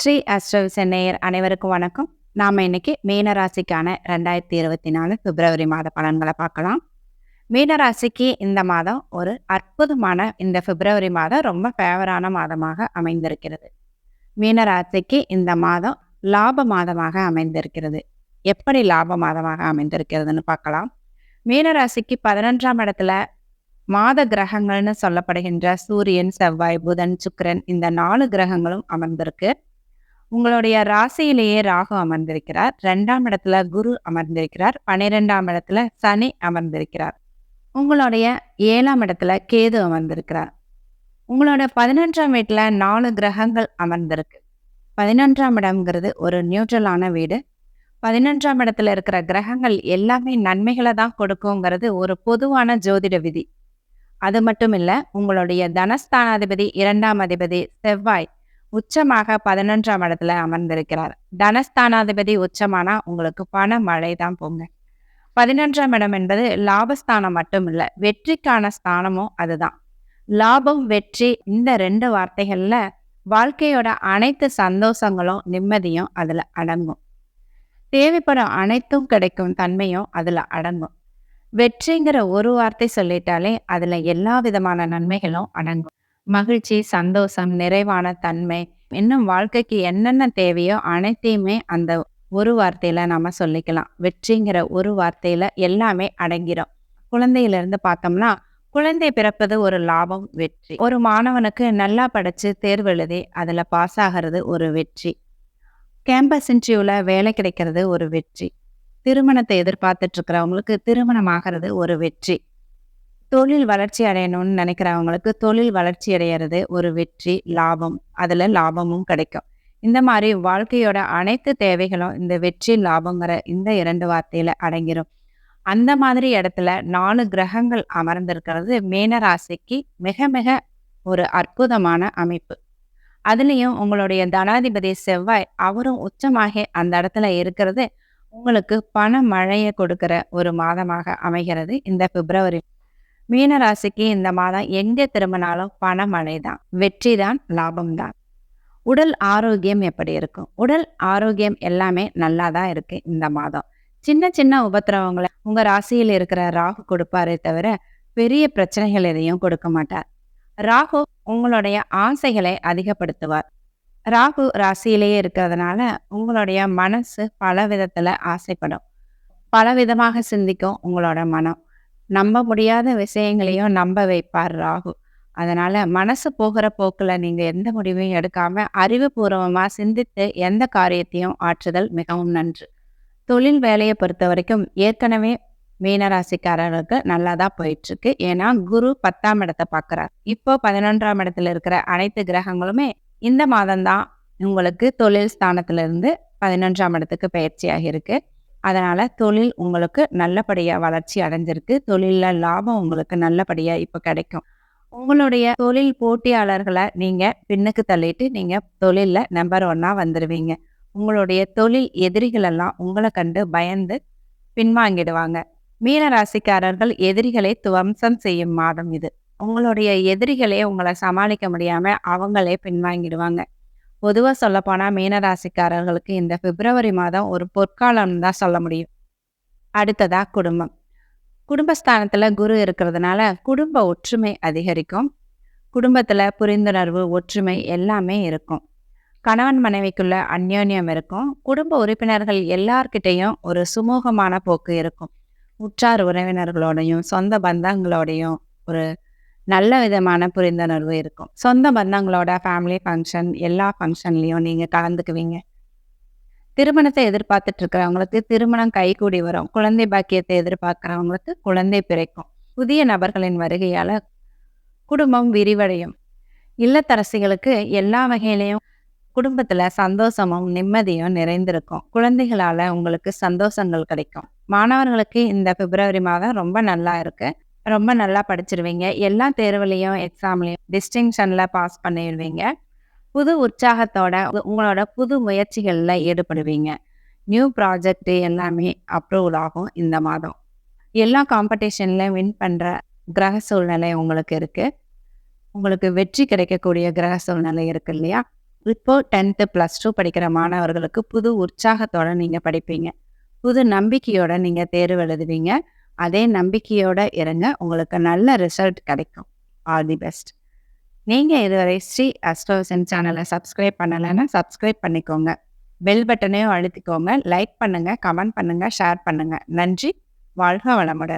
Sri astro சென்னையர் அனைவருக்கும் வணக்கம். நாம இன்னைக்கு மீனராசிக்கான ரெண்டாயிரத்தி இருபத்தி நாலு பிப்ரவரி மாத பலன்களை பார்க்கலாம். மீனராசிக்கு இந்த மாதம் ஒரு அற்புதமான இந்த பிப்ரவரி மாதம் ரொம்ப ஃபேவரான மாதமாக அமைந்திருக்கிறது. மீனராசிக்கு இந்த மாதம் லாப மாதமாக அமைந்திருக்கிறது. எப்படி லாப மாதமாக அமைந்திருக்கிறதுன்னு பார்க்கலாம். மீனராசிக்கு பதினொன்றாம் இடத்துல மாத கிரகங்கள்னு சொல்லப்படுகின்ற சூரியன் செவ்வாய் புதன் சுக்கிரன் இந்த நாலு கிரகங்களும் அமர்ந்திருக்கு. உங்களுடைய ராசியிலேயே ராகு அமர்ந்திருக்கிறார். ரெண்டாம் இடத்துல குரு அமர்ந்திருக்கிறார். பன்னிரெண்டாம் இடத்துல சனி அமர்ந்திருக்கிறார். உங்களுடைய ஏழாம் இடத்துல கேது அமர்ந்திருக்கிறார். உங்களோட பதினொன்றாம் வீட்டில் நாலு கிரகங்கள் அமர்ந்திருக்கு. பதினொன்றாம் இடம்ங்கிறது ஒரு நியூட்ரலான வீடு. பதினொன்றாம் இடத்துல இருக்கிற கிரகங்கள் எல்லாமே நன்மைகளை தான் கொடுக்குங்கிறது ஒரு பொதுவான ஜோதிட விதி. அது மட்டும் இல்லை உங்களுடைய தனஸ்தானாதிபதி இரண்டாம் அதிபதி செவ்வாய் உச்சமாக பதினொன்றாம் இடத்துல அமர்ந்திருக்கிறார். தனஸ்தானாதிபதி உச்சமானா உங்களுக்கு பண மழை தான் போங்க. பதினொன்றாம் இடம் என்பது லாபஸ்தானம் மட்டும் இல்லை வெற்றிக்கான ஸ்தானமும் அதுதான். லாபம் வெற்றி இந்த ரெண்டு வார்த்தைகள்ல வாழ்க்கையோட அனைத்து சந்தோஷங்களும் நிம்மதியும் அதுல அடங்கும். தேவைப்படும் அனைத்தும் கிடைக்கும் தன்மையும் அதுல அடங்கும். வெற்றிங்கிற ஒரு வார்த்தை சொல்லிட்டாலே அதுல எல்லா விதமான நன்மைகளும் அடங்கும். மகிழ்ச்சி சந்தோஷம் நிறைவான தன்மை இன்னும் வாழ்க்கைக்கு என்னென்ன தேவையோ அனைத்தையுமே அந்த ஒரு வார்த்தையில நம்ம சொல்லிக்கலாம். வெற்றிங்கிற ஒரு வார்த்தையில எல்லாமே அடங்கிடும் குழந்தையிலிருந்து பார்த்தோம்னா குழந்தை பிறப்பது ஒரு லாபம் வெற்றி. ஒரு மாணவனுக்கு நல்லா படிச்சு தேர்வு எழுதி அதுல பாஸ் ஆகிறது ஒரு வெற்றி. கேம்பஸ் இன்டர்வியூல வேலை கிடைக்கிறது ஒரு வெற்றி. திருமணத்தை எதிர்பார்த்துட்டு இருக்கிறவங்களுக்கு திருமணம் ஆகிறது ஒரு வெற்றி. தொழில் வளர்ச்சி அடையணும்னு நினைக்கிறவங்களுக்கு தொழில் வளர்ச்சி அடையிறது ஒரு வெற்றி லாபம். அதில் லாபமும் கிடைக்கும். இந்த மாதிரி வாழ்க்கையோட அனைத்து தேவைகளும் இந்த வெற்றி லாபங்கிற இந்த இரண்டு வார்த்தையில அடங்கிரும். அந்த மாதிரி இடத்துல நாலு கிரகங்கள் அமர்ந்திருக்கிறது மேனராசிக்கு மிக மிக ஒரு அற்புதமான அமைப்பு. அதுலேயும் உங்களுடைய தனாதிபதி செவ்வாய் அவரும் உச்சமாக அந்த இடத்துல இருக்கிறது உங்களுக்கு பண மழையை கொடுக்கிற ஒரு மாதமாக அமைகிறது இந்த பிப்ரவரி மீனராசிக்கு இந்த மாதம் எங்கே திரும்பினாலும் பண மழை தான் வெற்றி தான் லாபம் தான். உடல் ஆரோக்கியம் எப்படி இருக்கும்? உடல் ஆரோக்கியம் எல்லாமே நல்லா தான் இருக்கு இந்த மாதம். சின்ன சின்ன உபத்திரவங்களை உங்க ராசியில் இருக்கிற ராகு கொடுப்பாரே தவிர பெரிய பிரச்சனைகள் எதையும் கொடுக்க மாட்டார். ராகு உங்களுடைய ஆசைகளை அதிகப்படுத்துவார். ராகு ராசியிலேயே இருக்கிறதுனால உங்களுடைய மனசு பல விதத்துல ஆசைப்படும். பல விதமாக சிந்திக்கும் உங்களோட மனம். நம்ப முடியாத விஷயங்களையும் நம்ப வைப்பார் ராகு. அதனால மனசு போகிற போக்கில் நீங்க எந்த முடிவையும் எடுக்காம அறிவுபூர்வமா சிந்தித்து எந்த காரியத்தையும் ஆற்றுதல் மிகவும் நன்று. தொழில் வேலையை பொறுத்த வரைக்கும் ஏற்கனவே மீனராசிக்காரர்களுக்கு நல்லா தான் போயிட்டு இருக்கு ஏன்னா குரு பத்தாம் இடத்தை பார்க்குறார். இப்போ பதினொன்றாம் இடத்துல இருக்கிற அனைத்து கிரகங்களுமே இந்த மாதம்தான் உங்களுக்கு தொழில் ஸ்தானத்திலிருந்து பதினொன்றாம் இடத்துக்கு பயிற்சியாக இருக்குது அதனால் தொழில் உங்களுக்கு நல்லபடியாக வளர்ச்சி அடைஞ்சிருக்கு. தொழிலில் லாபம் உங்களுக்கு நல்லபடியாக இப்போ கிடைக்கும். உங்களுடைய தொழில் போட்டியாளர்களை நீங்கள் பின்னுக்கு தள்ளிட்டு நீங்கள் தொழிலில் நம்பர் ஒன்னாக வந்துடுவீங்க உங்களுடைய தொழில் எதிரிகளெல்லாம் உங்களை கண்டு பயந்து பின்வாங்கிடுவாங்க. மீனராசிக்காரர்கள் எதிரிகளை துவம்சம் செய்யும் மாதம் இது. உங்களுடைய எதிரிகளே உங்களை சமாளிக்க முடியாமல் அவங்களே பின்வாங்கிடுவாங்க. பொதுவாக சொல்லப்போனால் மீனராசிக்காரர்களுக்கு இந்த பிப்ரவரி மாதம் ஒரு பொற்காலம் தான் சொல்ல முடியும். அடுத்ததா குடும்பம். குடும்பஸ்தானத்தில் குரு இருக்கிறதுனால குடும்ப ஒற்றுமை அதிகரிக்கும். குடும்பத்தில் புரிந்துணர்வு ஒற்றுமை எல்லாமே இருக்கும். கணவன் மனைவிக்குள்ள அந்யோன்யம் இருக்கும். குடும்ப உறுப்பினர்கள் எல்லார்கிட்டேயும் ஒரு சுமூகமான போக்கு இருக்கும். உற்றார் உறவினர்களோடையும் சொந்த பந்தங்களோடையும் ஒரு நல்ல விதமான புரிந்துணர்வு இருக்கும். சொந்த பந்தங்களோட ஃபேமிலி ஃபங்க்ஷன் எல்லா ஃபங்க்ஷன்லேயும் நீங்கள் கலந்துக்குவீங்க. திருமணத்தை எதிர்பார்த்துட்டு இருக்கிறவங்களுக்கு திருமணம் கைகூடி வரும். குழந்தை பாக்கியத்தை எதிர்பார்க்குறவங்களுக்கு குழந்தை பிறக்கும். புதிய நபர்களின் வருகையால் குடும்பம் விரிவடையும். இல்லத்தரசிகளுக்கு எல்லா வகையிலையும் குடும்பத்தில் சந்தோஷமும் நிம்மதியும் நிறைந்திருக்கும். குழந்தைகளால் உங்களுக்கு சந்தோஷங்கள் கிடைக்கும். மாணவர்களுக்கு இந்த பிப்ரவரி மாதம் ரொம்ப நல்லா இருக்குது ரொம்ப நல்லா படிச்சிருவீங்க. எல்லா தேர்வுலையும் எக்ஸாம்லையும் டிஸ்டிங்ஷன்ல பாஸ் பண்ணிடுவீங்க புது உற்சாகத்தோட உங்களோட புது முயற்சிகளில் ஈடுபடுவீங்க. நியூ ப்ராஜெக்ட் எல்லாமே அப்ரூவல் ஆகும் இந்த மாதம். எல்லா காம்படிஷன்லையும் வின் பண்ணுற கிரக சூழ்நிலை உங்களுக்கு இருக்குது உங்களுக்கு வெற்றி கிடைக்கக்கூடிய கிரக சூழ்நிலை இருக்கு இல்லையா? இப்போ டென்த்து ப்ளஸ் டூ படிக்கிற மாணவர்களுக்கு புது உற்சாகத்தோட நீங்கள் படிப்பீங்க. புது நம்பிக்கையோட நீங்கள் தேர்வு எழுதுவீங்க. அதே நம்பிக்கையோட இருங்க. உங்களுக்கு நல்ல ரிசல்ட் கிடைக்கும். ஆல் தி பெஸ்ட் நீங்கள் இதுவரை ஸ்ரீ அஸ்ட்ரோசன் சேனலை சப்ஸ்கிரைப் பண்ணலைன்னா சப்ஸ்கிரைப் பண்ணிக்கோங்க. பெல் பட்டனையும் அழுத்திக்கோங்க. லைக் பண்ணுங்கள் கமெண்ட் பண்ணுங்கள் ஷேர் பண்ணுங்கள் நன்றி. வாழ்க வளமுடன்.